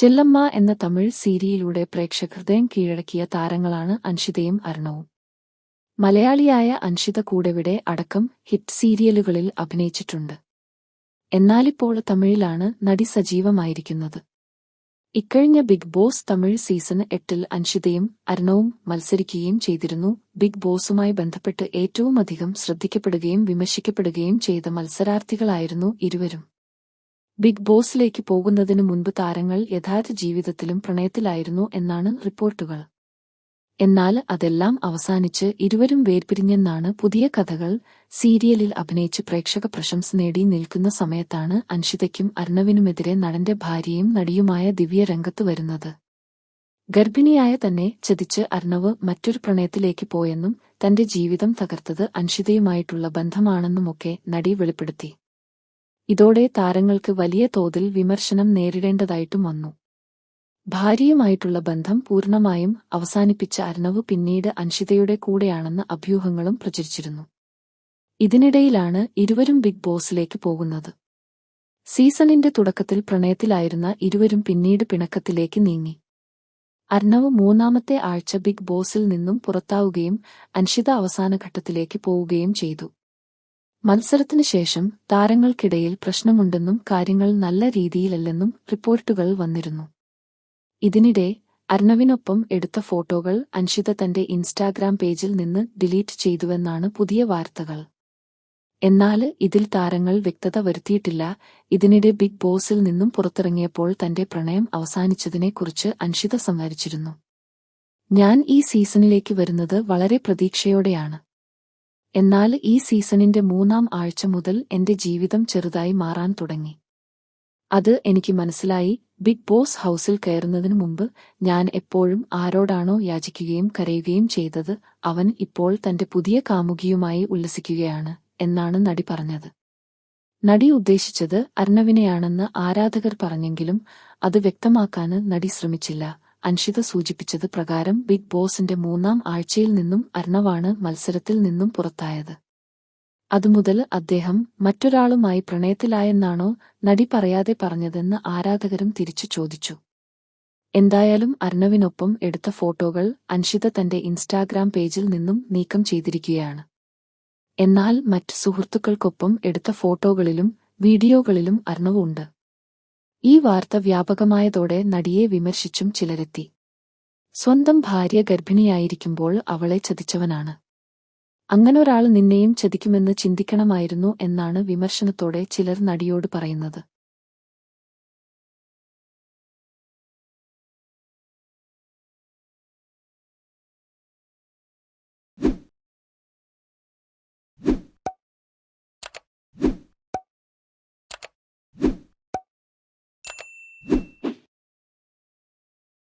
ചെല്ലമ്മ എന്ന തമിഴ് സീരിയലിലൂടെ പ്രേക്ഷകഹൃദയം കീഴടക്കിയ താരങ്ങളാണ് അൻഷിതയും അരുണവും. മലയാളിയായ അൻഷിത കൂടെവിടെ അടക്കം ഹിറ്റ് സീരിയലുകളിൽ അഭിനയിച്ചിട്ടുണ്ട്. എന്നാലിപ്പോൾ തമിഴിലാണ് നടി സജീവമായിരിക്കുന്നത്. ഇക്കഴിഞ്ഞ ബിഗ് ബോസ് തമിഴ് സീസൺ എട്ടിൽ അൻഷിതയും അരുണവും മത്സരിക്കുകയും ചെയ്തിരുന്നു. ബിഗ് ബോസുമായി ബന്ധപ്പെട്ട് ഏറ്റവുമധികം ശ്രദ്ധിക്കപ്പെടുകയും വിമർശിക്കപ്പെടുകയും ചെയ്ത മത്സരാർത്ഥികളായിരുന്നു ഇരുവരും. ബിഗ് ബോസിലേക്ക് പോകുന്നതിനു മുൻപ് താരങ്ങൾ യഥാർത്ഥ ജീവിതത്തിലും പ്രണയത്തിലായിരുന്നു എന്നാണ് റിപ്പോർട്ടുകൾ. എന്നാൽ അതെല്ലാം അവസാനിച്ച് ഇരുവരും വേർപിരിഞ്ഞെന്നാണ് പുതിയ കഥകൾ. സീരിയലിൽ അഭിനയിച്ച് പ്രേക്ഷക പ്രശംസ നേടി നിൽക്കുന്ന സമയത്താണ് അൻഷിതയ്ക്കും അർണവിനുമെതിരെ നടന്റെ ഭാര്യയും നടിയുമായ ദിവ്യ രംഗത്ത് വരുന്നത്. ഗർഭിണിയായ തന്നെ ചതിച്ച് അർണവ് മറ്റൊരു പ്രണയത്തിലേക്ക് പോയെന്നും തന്റെ ജീവിതം തകർത്തത് അൻഷിതയുമായിട്ടുള്ള ബന്ധമാണെന്നുമൊക്കെ നടി വെളിപ്പെടുത്തി. ഇതോടെ താരങ്ങൾക്ക് വലിയ തോതിൽ വിമർശനം നേരിടേണ്ടതായിട്ടും വന്നു. ഭാര്യയുമായിട്ടുള്ള ബന്ധം പൂർണമായും അവസാനിപ്പിച്ച അർണവ് പിന്നീട് അൻഷിതയുടെ കൂടെയാണെന്ന് അഭ്യൂഹങ്ങളും പ്രചരിച്ചിരുന്നു. ഇതിനിടയിലാണ് ഇരുവരും ബിഗ് ബോസിലേക്ക് പോകുന്നത്. സീസണിന്റെ തുടക്കത്തിൽ പ്രണയത്തിലായിരുന്ന ഇരുവരും പിന്നീട് പിണക്കത്തിലേക്ക് നീങ്ങി. അർണവ് മൂന്നാമത്തെ ആഴ്ച ബിഗ് ബോസിൽ നിന്നും പുറത്താവുകയും അൻഷിത അവസാനഘട്ടത്തിലേക്ക് പോവുകയും ചെയ്തു. മത്സരത്തിനു ശേഷം താരങ്ങൾക്കിടയിൽ പ്രശ്നമുണ്ടെന്നും കാര്യങ്ങൾ നല്ല രീതിയിലല്ലെന്നും റിപ്പോർട്ടുകൾ വന്നിരുന്നു. ഇതിനിടെ അർണവിനൊപ്പം എടുത്ത ഫോട്ടോകൾ അൻഷിത തന്റെ ഇൻസ്റ്റാഗ്രാം പേജിൽ നിന്ന് ഡിലീറ്റ് ചെയ്തുവെന്നാണ് പുതിയ വാർത്തകൾ. എന്നാൽ ഇതിൽ താരങ്ങൾ വ്യക്തത വരുത്തിയിട്ടില്ല. ഇതിനിടെ ബിഗ് ബോസിൽ നിന്നും പുറത്തിറങ്ങിയപ്പോൾ തന്റെ പ്രണയം അവസാനിച്ചതിനെക്കുറിച്ച് അൻഷിത സംസാരിച്ചിരുന്നു ഞാൻ ഈ സീസണിലേക്ക് വരുന്നത് വളരെ പ്രതീക്ഷയോടെയാണ്. എന്നാൽ ഈ സീസണിന്റെ മൂന്നാം ആഴ്ച മുതൽ എന്റെ ജീവിതം ചെറുതായി മാറാൻ തുടങ്ങി. അത് എനിക്ക് മനസ്സിലായി ബിഗ് ബോസ് ഹൗസിൽ കയറുന്നതിനു മുമ്പ് ഞാൻ എപ്പോഴും ആരോടാണോ യാചിക്കുകയും കരയുകയും ചെയ്തത് അവൻ ഇപ്പോൾ തന്റെ പുതിയ കാമുകിയുമായി ഉല്ലസിക്കുകയാണ് എന്നാണ് നടി പറഞ്ഞത്. നടി ഉദ്ദേശിച്ചത് അർണവിനെയാണെന്ന് ആരാധകർ പറഞ്ഞെങ്കിലും അത് വ്യക്തമാക്കാന് നടി ശ്രമിച്ചില്ല. അൻഷിത സൂചിപ്പിച്ചത് പ്രകാരം ബിഗ് ബോസിന്റെ മൂന്നാം ആഴ്ചയിൽ നിന്നും അർണവാണ് മത്സരത്തിൽ നിന്നും പുറത്തായത്. അതുമുതൽ അദ്ദേഹം മറ്റൊരാളുമായി പ്രണയത്തിലായെന്നാണോ നടി പറയാതെ പറഞ്ഞതെന്ന് ആരാധകരും തിരിച്ചു ചോദിച്ചു. എന്തായാലും അർണവിനൊപ്പം എടുത്ത ഫോട്ടോകൾ അൻഷിത തന്റെ ഇൻസ്റ്റാഗ്രാം പേജിൽ നിന്നും നീക്കം ചെയ്തിരിക്കുകയാണ്. എന്നാൽ മറ്റ് സുഹൃത്തുക്കൾക്കൊപ്പം എടുത്ത ഫോട്ടോകളിലും വീഡിയോകളിലും അർണവുണ്ട് ഈ വാർത്ത വ്യാപകമായതോടെ നടിയെ വിമർശിച്ചും ചിലരെത്തി. സ്വന്തം ഭാര്യ ഗർഭിണിയായിരിക്കുമ്പോൾ അവളെ ചതിച്ചവനാണ്. അങ്ങനൊരാൾ നിന്നെയും ചതിക്കുമെന്ന് ചിന്തിക്കണമായിരുന്നു എന്നാണ് വിമർശനത്തോടെ ചിലർ നടിയോട് പറയുന്നത്.